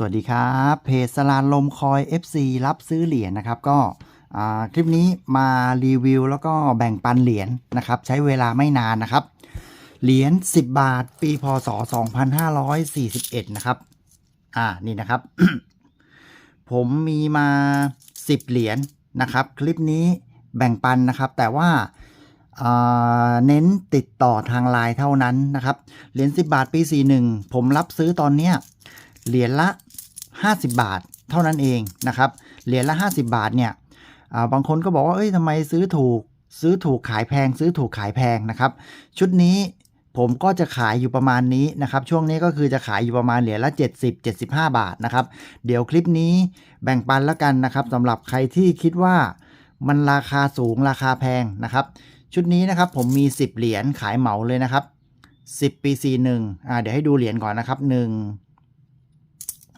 สวัสดีครับ เพจสลานลมคอย FC รับซื้อเหรียญนะครับ ก็คลิปนี้มารีวิวแล้วก็แบ่งปันเหรียญนะครับ ใช้เวลาไม่นานนะครับ เหรียญ10 บาท ปีพศ 2541 นะครับ อ่านี่นะครับ ผมมีมา 10 เหรียญนะครับ คลิปนี้แบ่งปันนะครับ แต่ว่าอ่าเน้นติดต่อทางไลน์เท่านั้นนะครับ เหรียญ10 บาทปี 41 ผมรับซื้อตอนเนี้ย เหรียญละ 50 บาท เท่านั้นเองนะครับ เหรียญละ 50 บาทเนี่ยาบางคนก็บอกว่าเอ้ยทำไมซื้อถูกซื้อถูกขายแพง ซื้อถูกขายแพงนะครับ ชุดนี้ผมก็จะขายอยู่ประมาณนี้นะครับ ช่วงนี้ก็คือจะขายอยู่ประมาณเหรียญละ 70 75 บาทนะครับ เดี๋ยวคลิปนี้แบ่งปันแล้วกันนะครับสำหรับใครที่คิดว่ามันราคาสูงราคาแพงนะครับ ชุดนี้นะครับผมมี 10 เหรียญขายเหมาเลยนะครับ 10 ปี 41อ่าเดี๋ยวให้ดูเหรียญก่อนนะครับ 1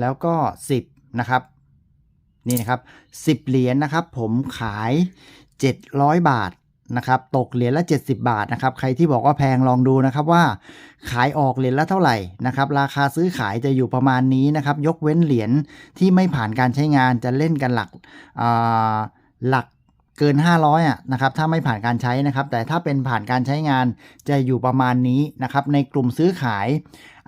แล้วก็ 10 นะครับ นี่นะครับ 10 เหรียญนะครับ ผมขาย 700 บาทนะครับ ตกเหรียญละ 70 บาทนะครับ ใครที่บอกว่าแพงลองดูนะครับว่า ขายออกเหรียญละเท่าไหร่นะครับ ราคาซื้อขายจะอยู่ประมาณนี้นะครับ ยกเว้นเหรียญที่ไม่ผ่านการใช้งานจะเล่นกันหลักหลักเกิน 500อะนะครับถ้าไม่ผ่านการใช้นะครับ แต่ถ้าเป็นผ่านการใช้งานจะอยู่ประมาณนี้นะครับ ในกลุ่มซื้อขาย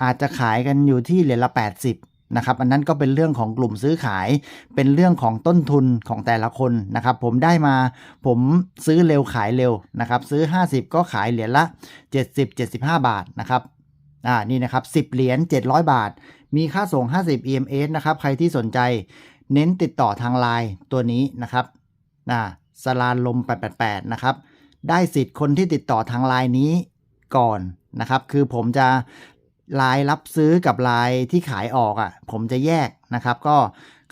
อาจจะขายกันอยู่ที่เหรียญละ 80 นะครับอันนั้นก็เป็นเรื่องของกลุ่มซื้อขาย เป็นเรื่องของต้นทุนของแต่ละคนนะครับ ผมได้มาผมซื้อเร็วขายเร็วนะครับ ซื้อ 50 ก็ขายเหรียญละ 70 75 บาทนะครับอ่านี่นะครับ10 เหรียญ700 บาท มีค่าส่ง 50 EMS นะครับ ใครที่สนใจเน้นติดต่อทางไลน์ตัวนี้นะครับอ่าสลานลม 888 นะครับ ได้สิทธิ์คนที่ติดต่อทางไลน์นี้ก่อนนะครับ คือผมจะ ลน์รับซื้อกับลน์ที่ขายออกอะ่ะ ผมจะแยกนะครับ ก็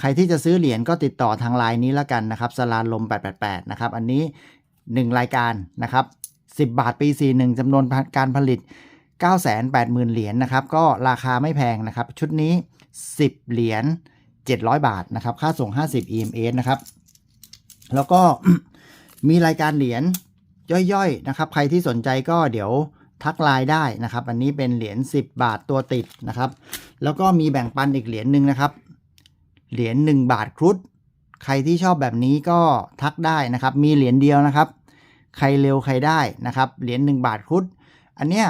ใครที่จะซื้อเหรียญก็ติดต่อทางไลน์นี้แล้วกันนะครับสลานลม 888 นะครับ อันนี้ 1 รายการนะครับ 10 บาทปี 41จำนวนการผลิต 980,000 เหรียญนะครับ ก็ราคาไม่แพงนะครับ ชุดนี้ 10 เหรียญ700 บาทนะครับ ค่าส่ง 50 EMS นะครับ แล้วก็มีรายการเหรียญย่อยๆนะครับ ใครที่สนใจก็เดี๋ยว ทักไลน์ได้นะครับ อันนี้เป็นเหรียญ10 บาทตัวติดนะครับ แล้วก็มีแบ่งปันอีกเหรียญหนึ่งนะครับ เหรียญ1บาทครุฑใครที่ชอบแบบนี้ก็ทักได้นะครับ มีเหรียญเดียวนะครับ ใครเร็วใครได้นะครับ เหรียญ1บาทครุฑอันเนี้ย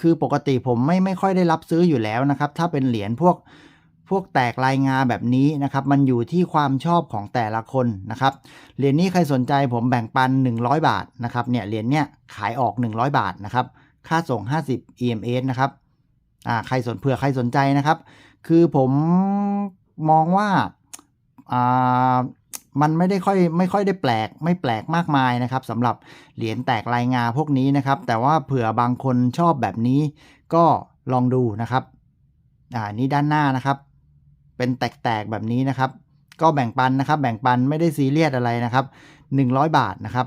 คือปกติผมไม่ไม่ค่อยได้รับซื้ออยู่แล้วนะครับ ถ้าเป็นเหรียญพวกพวกแตกลายงาแบบนี้นะครับ มันอยู่ที่ความชอบของแต่ละคนนะครับ เหรียญนี้ใครสนใจผมแบ่งปัน 100 บาทนะครับ เนี่ยเหรียญเนี้ยขายออก 100 บาทนะครับ ค่าส่ง 50 EMS นะครับอ่าใครสนเผื่อใครสนใจนะครับ คือผมมองว่าอ่ามันไม่ได้ค่อยไม่ค่อยได้แปลกไม่แปลกมากมายนะครับสำหรับเหรียญแตกลายงาพวกนี้นะครับ แต่ว่าเผื่อบางคนชอบแบบนี้ก็ลองดูนะครับอ่านี่ด้านหน้านะครับ เป็นแตกๆแบบนี้นะครับ ก็แบ่งปันนะครับ แบ่งปันไม่ได้ซีเรียสอะไรนะครับ 100 บาทนะครับ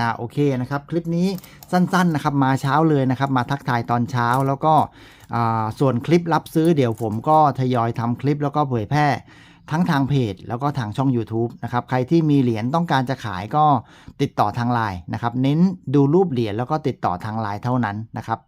อ่าโอเคนะครับ คลิปนี้สั้นๆนะครับมาเช้าเลยนะครับ มาทักทายตอนเช้าแล้วก็อ่าส่วนคลิปรับซื้อเดี๋ยวผมก็ทยอยทำคลิปแล้วก็เผยแพร่ทั้งทางเพจแล้วก็ทางช่อง YouTube นะครับ ใครที่มีเหรียญต้องการจะขายก็ติดต่อทางไลน์นะครับ เน้นดูรูปเหรียญแล้วก็ติดต่อทางไลน์เท่านั้นนะครับ